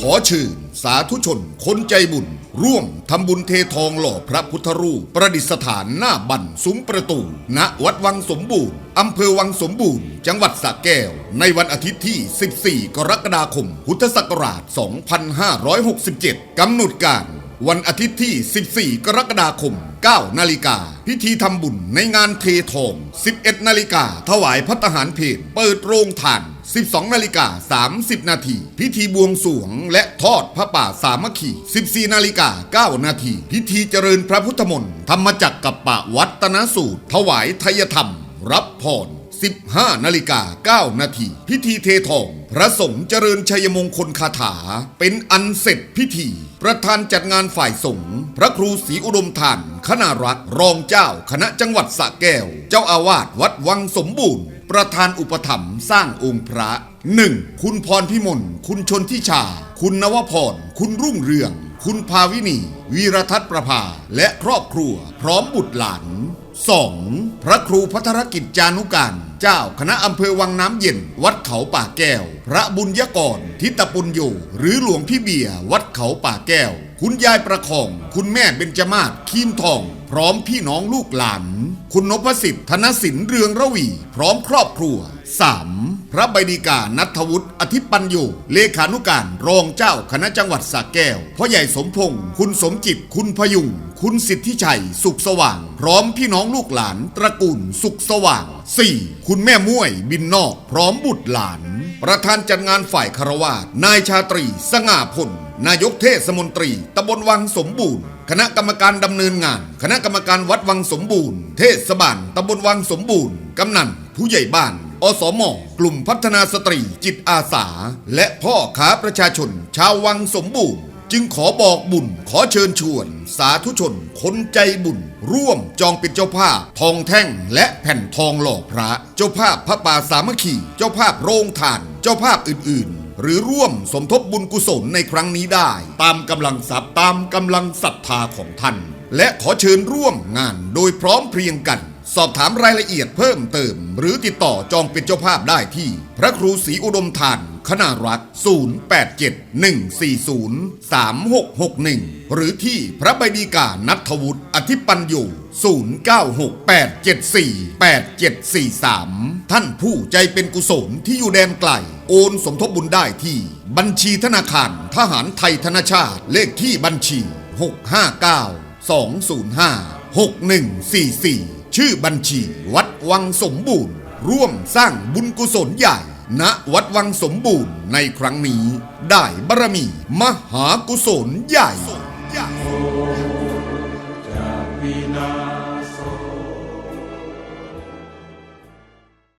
ขอเชิญสาธุชน คนใจบุญ ร่วมทำบุญเททองหล่อพระพุทธรูป ประดิษฐานหน้าบั่นซุ้มประตู ณ วัดวังสมบูรณ์อำเภอวังสมบูรณ์ จังหวัดสระแก้ว ในวันอาทิตย์ที่ 14 กรกฎาคม พุทธศักราช 2567 กำหนดการ วันอาทิตย์ที่ 14 กรกฎาคม 9 นาฬิกา พิธีทำบุญในงานเททอง 11 นาฬิกา ถวายพัตหารเพลเปิดโรงทาน 12 นาฬิกา 30 นาที พิธีบวงสวงและทอดพระป่าสามัคคี 14 นาฬิกา 9 นาที พิธีเจริญพระพุทธมนต์ธรรมจักรกับปะวัตนสูตร ถวายทยธรรม รับพร 15นาฬิกา9นาทีพิธีเททอง พระสงฆ์เจริญชัยมงคลคาถา เป็นอันเสร็จพิธี ประธานจัดงานฝ่ายสงฆ์พระครูศรีอุดมทานคณารักษ์รองเจ้าคณะจังหวัดสระแก้ว เจ้าอาวาสวัดวังสมบูรณ์ ประธานอุปถัมภ์สร้างองค์พระ 1. คุณพรพิมลคุณชนทิชา คุณนวพร คุณรุ่งเรือง คุณภาวินี วีรทัศน์ประภา และครอบครัว พร้อมบุตรหลาน 2. พระครูพัทรกิจจานุการ เจ้าคณะอำเภอวังน้ำเย็น วัดเขาป่าแก้ว พระบุญยกร ทิตปุญโยหรือหลวงพี่เบียวัดเขาป่าแก้ว คุณยายประคอง คุณแม่เบญจมาศคีมทอง พร้อมพี่น้องลูกหลาน คุณนพสิทธิ์ธนสินเรืองระวี พร้อมครอบครัว 3. พระใบดีกานัทวุฒิอธิปัญโยเลขานุการรองเจ้าคณะจังหวัดสระแก้วพ่อใหญ่สมพงศ์คุณสมจิตคุณพยุงคุณสิทธิชัย สุขสว่าง พร้อมพี่น้องลูกหลานตระกูลสุขสว่าง 4. คุณแม่ม่วยบินนอก พร้อมบุตรหลาน ประธานจัดงานฝ่ายคารวาสนายชาตรี สง่าพลนายกเทศมนตรีตำบลวังสมบูรณ์ คณะกรรมการดำเนินงาน คณะกรรมการวัดวังสมบูรณ์ เทศบาลตำบลวังสมบูรณ์ กำนันผู้ใหญ่บ้าน อสมกลุ่มพัฒนาสตรีจิตอาสา และพ่อค้าประชาชน ชาววังสมบูรณ์ จึงขอบอกบุญขอเชิญชวน สาธุชน คนใจบุญ ร่วมจองเป็นเจ้าภาพ ทองแท่งและแผ่นทองหล่อพระ เจ้าภาพพระป่าสามัคคีเจ้าภาพโรงทาน เจ้าภาพอื่น ๆหรือร่วมสมทบบุญกุศลในครั้งนี้ได้ ตามกำลังทรัพย์ตามกำลังศรัทธาของท่าน และขอเชิญร่วมงานโดยพร้อมเพรียงกัน สอบถามรายละเอียดเพิ่มเติม หรือติดต่อจองเป็นเจ้าภาพได้ที่ พระครูศรีอุดมทานคณารักษ์0871403661 หรือที่พระใบดีกานัทวุฒิอธิปัญโย0968748743 ท่านผู้ใจเป็นกุศลที่อยู่แดนไกล โอนสมทบบุญได้ที่ บัญชีธนาคารทหารไทยธนชาติเลขที่บัญชี 659 205 6144 ชื่อบัญชีวัดวังสมบูรณ์ ร่วมสร้างบุญกุศลใหญ่ ณวัดวังสมบูรณ์ในครั้งนี้ ได้บารมี มหากุศลใหญ่